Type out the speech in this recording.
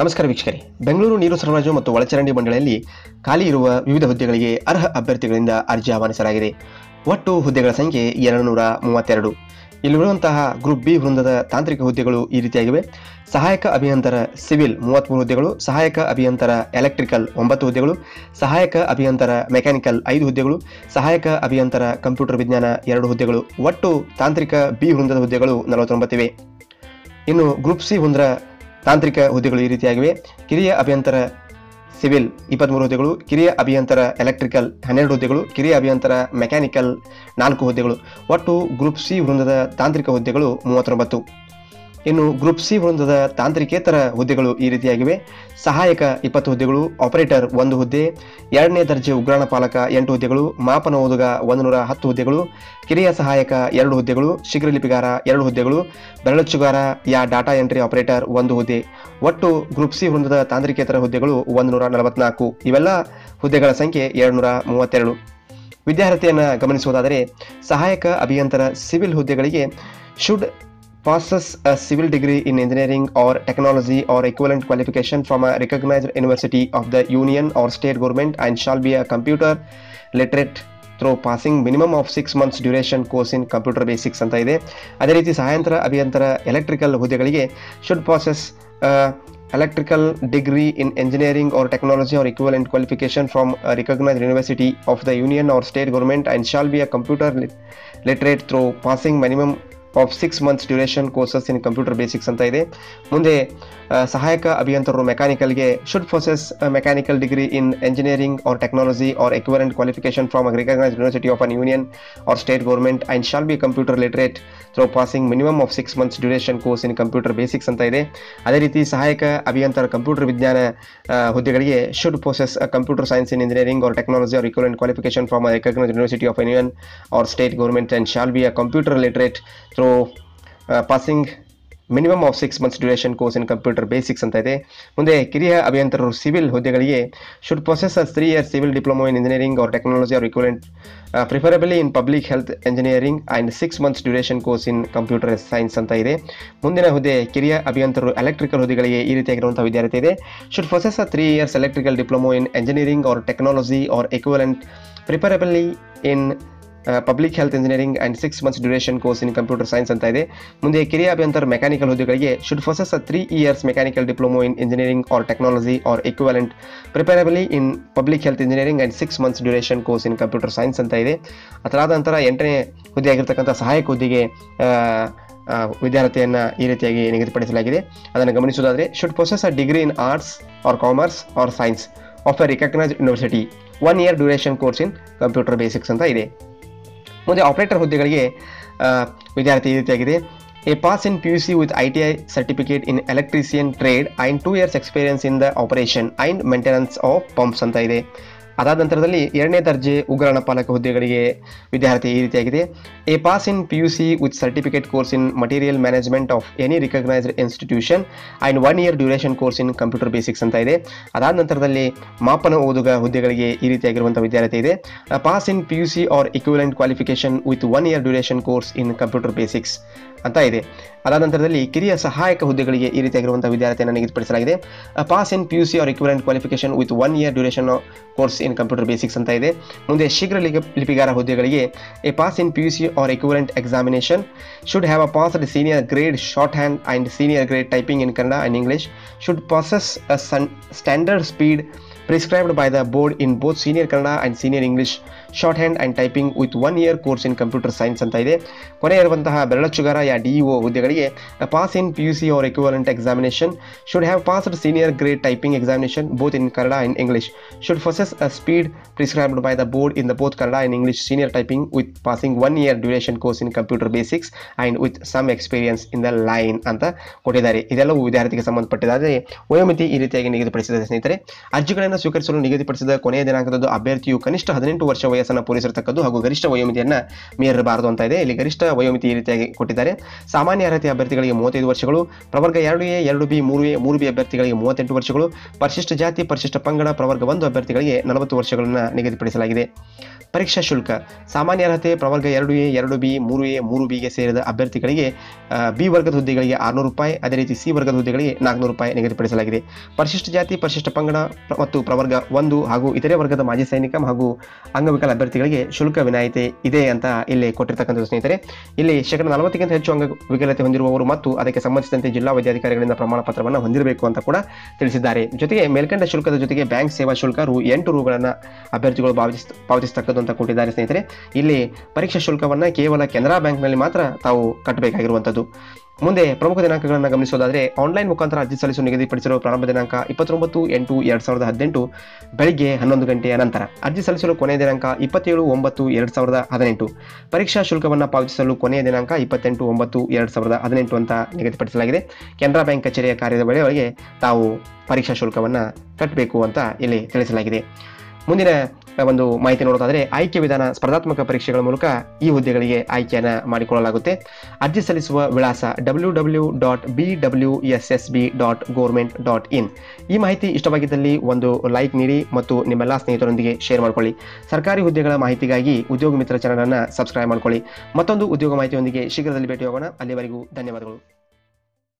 ನಮಸ್ಕಾರ ವೀಕ್ಷಕರೇ. ಬೆಂಗಳೂರು ನೀರು ಸರಬರಾಜು ಮತ್ತು ಒಳಚರಂಡಿ ಮಂಡಳಿಯಲ್ಲಿ ಖಾಲಿ ಇರುವ ವಿವಿಧ ಹುದ್ದೆಗಳಿಗೆ ಅರ್ಹ ಅಭ್ಯರ್ಥಿಗಳಿಂದ ಅರ್ಜಿ ಆಹ್ವಾನಿಸಲಾಗಿದೆ. ಒಟ್ಟು ಹುದ್ದೆಗಳ ಸಂಖ್ಯೆ ಎರಡು ನೂರ ಮೂವತ್ತೆರಡು. ಇಲ್ಲಿರುವಂತಹ ಗ್ರೂಪ್ ಬಿ ವೃಂದದ ತಾಂತ್ರಿಕ ಹುದ್ದೆಗಳು ಈ ರೀತಿಯಾಗಿವೆ. ಸಹಾಯಕ ಅಭಿಯಂತರ ಸಿವಿಲ್ ಮೂವತ್ತ್ಮೂರು ಹುದ್ದೆಗಳು, ಸಹಾಯಕ ಅಭಿಯಂತರ ಎಲೆಕ್ಟ್ರಿಕಲ್ ಒಂಬತ್ತು ಹುದ್ದೆಗಳು, ಸಹಾಯಕ ಅಭಿಯಂತರ ಮೆಕ್ಯಾನಿಕಲ್ ಐದು ಹುದ್ದೆಗಳು, ಸಹಾಯಕ ಅಭಿಯಂತರ ಕಂಪ್ಯೂಟರ್ ವಿಜ್ಞಾನ ಎರಡು ಹುದ್ದೆಗಳು. ಒಟ್ಟು ತಾಂತ್ರಿಕ ಬಿ ವೃಂದದ ಹುದ್ದೆಗಳು ನಲವತ್ತೊಂಬತ್ತಿವೆ. ಇನ್ನು ಗ್ರೂಪ್ ಸಿ ಹೊಂದರ ತಾಂತ್ರಿಕ ಹುದ್ದೆಗಳು ಈ ರೀತಿಯಾಗಿವೆ. ಕಿರಿಯ ಅಭಿಯಂತರ ಸಿವಿಲ್ ಇಪ್ಪತ್ತ್ಮೂರು ಹುದ್ದೆಗಳು, ಕಿರಿಯ ಅಭಿಯಂತರ ಎಲೆಕ್ಟ್ರಿಕಲ್ ಹನ್ನೆರಡು ಹುದ್ದೆಗಳು, ಕಿರಿಯ ಅಭಿಯಂತರ ಮೆಕ್ಯಾನಿಕಲ್ ನಾಲ್ಕು ಹುದ್ದೆಗಳು. ಒಟ್ಟು ಗ್ರೂಪ್ ಸಿ ವೃಂದದ ತಾಂತ್ರಿಕ ಹುದ್ದೆಗಳು ಮೂವತ್ತೊಂಬತ್ತು. ಇನ್ನು ಗ್ರೂಪ್ ಸಿ ವೃಂದದ ತಾಂತ್ರಿಕೇತರ ಹುದ್ದೆಗಳು ಈ ರೀತಿಯಾಗಿವೆ. ಸಹಾಯಕ ಇಪ್ಪತ್ತು ಹುದ್ದೆಗಳು, ಆಪರೇಟರ್ ಒಂದು ಹುದ್ದೆ, ಎರಡನೇ ದರ್ಜೆ ಉಗ್ರಾಣ ಪಾಲಕ ಎಂಟು ಹುದ್ದೆಗಳು, ಮಾಪನ ಓದುಗ ಒಂದು ನೂರ ಹತ್ತು ಹುದ್ದೆಗಳು, ಕಿರಿಯ ಸಹಾಯಕ ಎರಡು ಹುದ್ದೆಗಳು ಶೀಘ್ರಲಿಪಿಗಾರ ಎರಡು ಹುದ್ದೆಗಳು ಬೆರಳಚ್ಚುಗಾರ ಯಾ ಡಾಟಾ ಎಂಟ್ರಿ ಆಪರೇಟರ್ ಒಂದು ಹುದ್ದೆ. ಒಟ್ಟು ಗ್ರೂಪ್ ಸಿ ವೃಂದದ ತಾಂತ್ರಿಕೇತರ ಹುದ್ದೆಗಳು ಒಂದು ನೂರ ನಲವತ್ನಾಲ್ಕು. ಇವೆಲ್ಲ ಹುದ್ದೆಗಳ ಸಂಖ್ಯೆ ಎರಡುನೂರ ಮೂವತ್ತೆರಡು. ವಿದ್ಯಾರ್ಥಿಯನ್ನು ಗಮನಿಸುವುದಾದರೆ, ಸಹಾಯಕ ಅಭಿಯಂತರ ಸಿವಿಲ್ ಹುದ್ದೆಗಳಿಗೆ should possess a civil degree in engineering or technology or equivalent qualification from a recognized university of the union or state government and shall be a computer literate through passing minimum of six months duration course in computer basics ಅಂತ ಇದೆ ಅದೇ ರೀತಿ ಸಹಾಯಂತರ ಅಭಿಯಂತರ electrical ಹುದ್ದೆಗಳಿಗೆ should possess electrical degree in engineering or technology or equivalent qualification from a recognized university of the union or state government and shall be a computer lit- literate through passing minimum of six months duration courses in computer basics ಅಂತ ಇದೆ. ಮುಂದೆ ಆ, ಸಹಾಯಕ ಅಭಿಯಂತರರು ಮೆಕ್ಯಾನಿಕಲ್ಗೆ should possess mechanical degree in engineering or technology or equivalent qualification from recognised university of an union or state government and shall be computer literate through passing minimum of six months duration course in computer basics ಅಂತ ಇದೆ. ಅದೇ ರೀತಿ ಸಹಾಯಕ ಅಭಿಯಂತರ computer ವಿಜ್ಞಾನ ಆ, ಹುದ್ದೆಗಳಿಗೆ should possess computer science in engineering or technology or equivalent qualification from a recognized university of union or state government and shall be a computer literate through passing minimum of six months duration course in computer basics ಅಂತ ಇದೆ. ಮುಂದೆ ಕಿರಿಯ ಅಭಿಯಂತರರು civil ಹುದ್ದೆಗಳಿಗೆ should possess as three year civil diploma in engineering or technology or equivalent preferably in public health engineering and six months duration course in computer science ಅಂತ ಇದೆ. ಮುಂದಿನ ಹುದ್ದೆ ಕಿರಿಯ ಅಭಿಯಂತರರು ಎಲೆಕ್ಟ್ರಿಕಲ್ ಹುದ್ದೆಗಳಿಗೆ ಈ ರೀತಿಯಾಗಿರುವಂಥ ವಿದ್ಯಾರ್ಥಿ ಇದೆ. Should possess a three years electrical diploma in engineering or technology or equivalent preferably in public health engineering and six months duration course in computer science ಅಂತ ಇದೆ. ಮುಂದೆ ಕಿರಿಯ ಅಭ್ಯಂತರ ಮೆಕ್ಯಾನಿಕಲ್ ಹುದ್ದೆಗಳಿಗೆ should possess a three years mechanical diploma in engineering or technology or equivalent preferably in public health engineering and six months duration course in computer science ಅಂತ ಇದೆ. ಅದರಾದ ನಂತರ ಎಂಟನೇ ಹುದ್ದೆಯಾಗಿರ್ತಕ್ಕಂಥ ಸಹಾಯಕ ಹುದ್ದೆಗೆ ವಿದ್ಯಾರ್ಥಿಯನ್ನು ಈ ರೀತಿಯಾಗಿ ನಿಗದಿಪಡಿಸಲಾಗಿದೆ. ಅದನ್ನು ಗಮನಿಸುವುದಾದರೆ should process a degree in arts or commerce or science of a recognised university one year duration course in computer basics ಅಂತ ಇದೆ. ಮುಂದೆ ಆಪರೇಟರ್ ಹುದ್ದೆಗಳಿಗೆ ವಿದ್ಯಾರ್ಥಿ ಈ ರೀತಿಯಾಗಿದೆ. A pass in P U C with I T I certificate in electrician trade and two years experience in the operation and maintenance of pumps ಅಂತ ಇದೆ. ಅದಾದ ನಂತರದಲ್ಲಿ ಎರಡನೇ ದರ್ಜೆ ಉಗ್ರಣ ಪಾಲಕ ಹುದ್ದೆಗಳಿಗೆ ವಿದ್ಯಾರ್ಥಿ ಈ ರೀತಿಯಾಗಿದೆ. A pass in P U C with certificate course in material management of any recognised institution and one year duration course in computer basics ಅಂತ ಇದೆ. ಅದಾದ ನಂತರದಲ್ಲಿ ಮಾಪನ ಓದುಗ ಹುದ್ದೆಗಳಿಗೆ ಈ ರೀತಿಯಾಗಿರುವಂಥ ವಿದ್ಯಾರ್ಥಿ ಇದೆ. Pass in P U C or equivalent qualification with one year duration course in computer basics ಅಂತ ಇದೆ. ಅದಾದ ನಂತರದಲ್ಲಿ ಕಿರಿಯ ಸಹಾಯಕ ಹುದ್ದೆಗಳಿಗೆ ಈ ರೀತಿಯಾಗಿರುವಂಥ ವಿದ್ಯಾರ್ಥಿಯನ್ನು ನಿಗದಿಪಡಿಸಲಾಗಿದೆ. Pass in P U C or equivalent qualification with one year duration course in computer basics ಅಂತ ಇದೆ ಮುಂದೆ ಶೀಘ್ರ ಲಿಗ- ಲಿಪಿಗಾರ ಹುದ್ದೆಗಳಿಗೆ a pass in P U C or equivalent examination should have a passed senior grade shorthand and senior grade typing in Kannada and English should possess a sun- standard speed prescribed by the board in both senior Kannada and senior shorthand and typing with one year course in computer science ಅಂತ ಇದೆ. ಕೊನೆ ಇರುವಂತಹ ಬೆರಳಚುಗಾರ ಯಾ D O ಹುದ್ದೆಗಳಿಗೆ pass in P U C or equivalent examination should have pass senior grade typing examination both in Kannada and English should possess a speed prescribed by the board in the both Kannada in English senior typing with passing one year duration course in computer basics and with some experience in the line ಅಂತ ಕೊಟ್ಟಿದ್ದಾರೆ. ಇದೆಲ್ಲವೂ ವಿದ್ಯಾರ್ಥಿಗೆ ಸಂಬಂಧಪಟ್ಟಿದ್ದಾರೆ ವಯೋಮಿತಿ ಈ ರೀತಿಯಾಗಿ ನಿಗದಿಪಡಿಸಿದ ಸ್ನೇಹಿತರೆ. ಅರ್ಜಿಗಳನ್ನು ಸ್ವೀಕರಿಸಲು ನಿಗದಿಪಡಿಸಿದ ಕೊನೆಯ ದಿನಾಂಕದ ಅಭ್ಯರ್ಥಿಯು ಕನಿಷ್ಠ ಹದಿನೆಂಟು ವರ್ಷ ವಯಸ್ಸನ್ನು ಪೂರೈಸಿರತಕ್ಕದ್ದು ಹಾಗೂ ಗರಿಷ್ಠ ವಯೋಮಿತಿಯನ್ನು ಮೀರಬಾರದು ಅಂತ ಇದೆ. ಇಲ್ಲಿ ಗರಿಷ್ಠ ವಯೋಮಿತಿ ಈ ರೀತಿಯಾಗಿ ಕೊಟ್ಟಿದ್ದಾರೆ. ಸಾಮಾನ್ಯ ಅರ್ಹತೆ ಅಭ್ಯರ್ಥಿಗಳಿಗೆ ಮೂವತ್ತೈದು ವರ್ಷಗಳು, ಪ್ರವರ್ಗ ಎರಡು ಎ, ಎರಡು ಬಿ, ಮೂರು ಎ, ಮೂರು ಬಿ ಅಭ್ಯರ್ಥಿಗಳಿಗೆ ಮೂವತ್ತೆಂಟು ವರ್ಷಗಳು, ಪರಿಶಿಷ್ಟ ಜಾತಿ, ಪರಿಶಿಷ್ಟ ಪಂಗಡ, ಪ್ರವರ್ಗ ಒಂದು ಅಭ್ಯರ್ಥಿಗಳಿಗೆ ನಲವತ್ತು ವರ್ಷಗಳನ್ನು ನಿಗದಿಪಡಿಸಲಾಗಿದೆ. ಪರೀಕ್ಷಾ ಶುಲ್ಕ. ಸಾಮಾನ್ಯ ಅರ್ಹತೆ ಪ್ರವರ್ಗ ಎರಡು ಎ, ಎರಡು ಬಿ, ಮೂರು ಎ, ಮೂರು ಬಿಗೆ ಸೇರಿದ ಅಭ್ಯರ್ಥಿಗಳಿಗೆ ಬಿ ವರ್ಗದ ಹುದ್ದೆಗಳಿಗೆ ಆರುನೂರು ರೂಪಾಯಿ, ಅದೇ ರೀತಿ ಸಿ ವರ್ಗದ ಹುದ್ದೆಗಳಿಗೆ ನಾಲ್ಕುನೂರು ರೂಪಾಯಿ ನಿಗದಿಪಡಿಸಲಾಗಿದೆ. ಪರಿಶಿಷ್ಟ ಜಾತಿ, ಪರಿಶಿಷ್ಟ ಪಂಗಡ ಮತ್ತು ಪ್ರವರ್ಗ ಒಂದು ಹಾಗೂ ಇತರೆ ವರ್ಗದ ಮಾಜಿ ಸೈನಿಕ ಹಾಗೂ ಅಂಗವಿಕಲ ಅಭ್ಯರ್ಥಿಗಳಿಗೆ ಶುಲ್ಕ ವಿನಾಯಿತಿ ಇದೆ ಅಂತ ಇಲ್ಲಿ ಕೊಟ್ಟಿರ್ತಕ್ಕಂಥ ಸ್ನೇಹಿತರೆ. ಇಲ್ಲಿ ಶೇಕಡ ನಲವತ್ತಕ್ಕಿಂತ ಹೆಚ್ಚು ಅಂಗವಿಕಲತೆ ಹೊಂದಿರುವವರು ಮತ್ತು ಅದಕ್ಕೆ ಸಂಬಂಧಿಸಿದಂತೆ ಜಿಲ್ಲಾ ವೈದ್ಯಾಧಿಕಾರಿಗಳಿಂದ ಪ್ರಮಾಣ ಪತ್ರವನ್ನು ಹೊಂದಿರಬೇಕು ಅಂತ ಕೂಡ ತಿಳಿಸಿದ್ದಾರೆ. ಜೊತೆಗೆ ಮೇಲ್ಕಂಡ ಶುಲ್ಕದ ಜೊತೆಗೆ ಬ್ಯಾಂಕ್ ಸೇವಾ ಶುಲ್ಕ ರು ಎಂಟು ರುಗಳನ್ನು ಅಭ್ಯರ್ಥಿಗಳು ಪಾವತಿಸ್ ಅಂತ ಕೊಟ್ಟಿದ್ದಾರೆ ಸ್ನೇಹಿತರೆ. ಇಲ್ಲಿ ಪರೀಕ್ಷಾ ಶುಲ್ಕವನ್ನು ಕೇವಲ ಕೆನರಾ ಬ್ಯಾಂಕ್ನಲ್ಲಿ ಮಾತ್ರ ತಾವು ಕಟ್ಟಬೇಕಾಗಿರುವಂಥದ್ದು ಮುಂದೆ ಪ್ರಮುಖ ದಿನಾಂಕಗಳನ್ನು ಗಮನಿಸೋದಾದರೆ, ಆನ್ಲೈನ್ ಮುಖಾಂತರ ಅರ್ಜಿ ಸಲ್ಲಿಸಲು ನಿಗದಿಪಡಿಸಿರುವ ಪ್ರಾರಂಭ ದಿನಾಂಕ ಇಪ್ಪತ್ತೊಂಬತ್ತು ಎಂಟು ಎರಡು ಸಾವಿರದ ಹದಿನೆಂಟು, ಬೆಳಿಗ್ಗೆ ಹನ್ನೊಂದು ಗಂಟೆಯ ನಂತರ. ಅರ್ಜಿ ಸಲ್ಲಿಸಲು ಕೊನೆಯ ದಿನಾಂಕ ಇಪ್ಪತ್ತೇಳು ಒಂಬತ್ತು ಎರಡು ಸಾವಿರದ ಹದಿನೆಂಟು. ಪರೀಕ್ಷಾ ಶುಲ್ಕವನ್ನು ಪಾವತಿಸಲು ಕೊನೆಯ ದಿನಾಂಕ ಇಪ್ಪತ್ತೆಂಟು ಒಂಬತ್ತು ಎರಡು ಸಾವಿರದ ಹದಿನೆಂಟು ಅಂತ ನಿಗದಿಪಡಿಸಲಾಗಿದೆ. ಕೆನರಾ ಬ್ಯಾಂಕ್ ಕಚೇರಿಯ ಕಾರ್ಯದ ವೇಳೆಯೊಳಗೆ ತಾವು ಪರೀಕ್ಷಾ ಶುಲ್ಕವನ್ನು ಕಟ್ಟಬೇಕು ಅಂತ ಇಲ್ಲಿ ತಿಳಿಸಲಾಗಿದೆ. ಮುಂದಿನ ಒಂದು ಮಾಹಿತಿ ನೋಡೋದಾದರೆ, ಆಯ್ಕೆ ವಿಧಾನ ಸ್ಪರ್ಧಾತ್ಮಕ ಪರೀಕ್ಷೆಗಳ ಮೂಲಕ ಈ ಹುದ್ದೆಗಳಿಗೆ ಆಯ್ಕೆಯನ್ನು ಮಾಡಿಕೊಳ್ಳಲಾಗುತ್ತೆ. ಅರ್ಜಿ ಸಲ್ಲಿಸುವ ವಿಳಾಸ W W dot B W S S B dot government dot in ಈ ಮಾಹಿತಿ ಇಷ್ಟವಾಗಿದ್ದಲ್ಲಿ ಒಂದು ಲೈಕ್ ನೀಡಿ ಮತ್ತು ನಿಮ್ಮೆಲ್ಲ ಸ್ನೇಹಿತರೊಂದಿಗೆ ಶೇರ್ ಮಾಡ್ಕೊಳ್ಳಿ. ಸರ್ಕಾರಿ ಹುದ್ದೆಗಳ ಮಾಹಿತಿಗಾಗಿ ಉದ್ಯೋಗ ಮಿತ್ರ ಚಾನಲನ್ನು ಸಬ್ಸ್ಕ್ರೈಬ್ ಮಾಡಿಕೊಳ್ಳಿ. ಮತ್ತೊಂದು ಉದ್ಯೋಗ ಮಾಹಿತಿಯೊಂದಿಗೆ ಶೀಘ್ರದಲ್ಲಿ ಭೇಟಿಯಾಗೋಣ. ಅಲ್ಲಿವರೆಗೂ ಧನ್ಯವಾದಗಳು.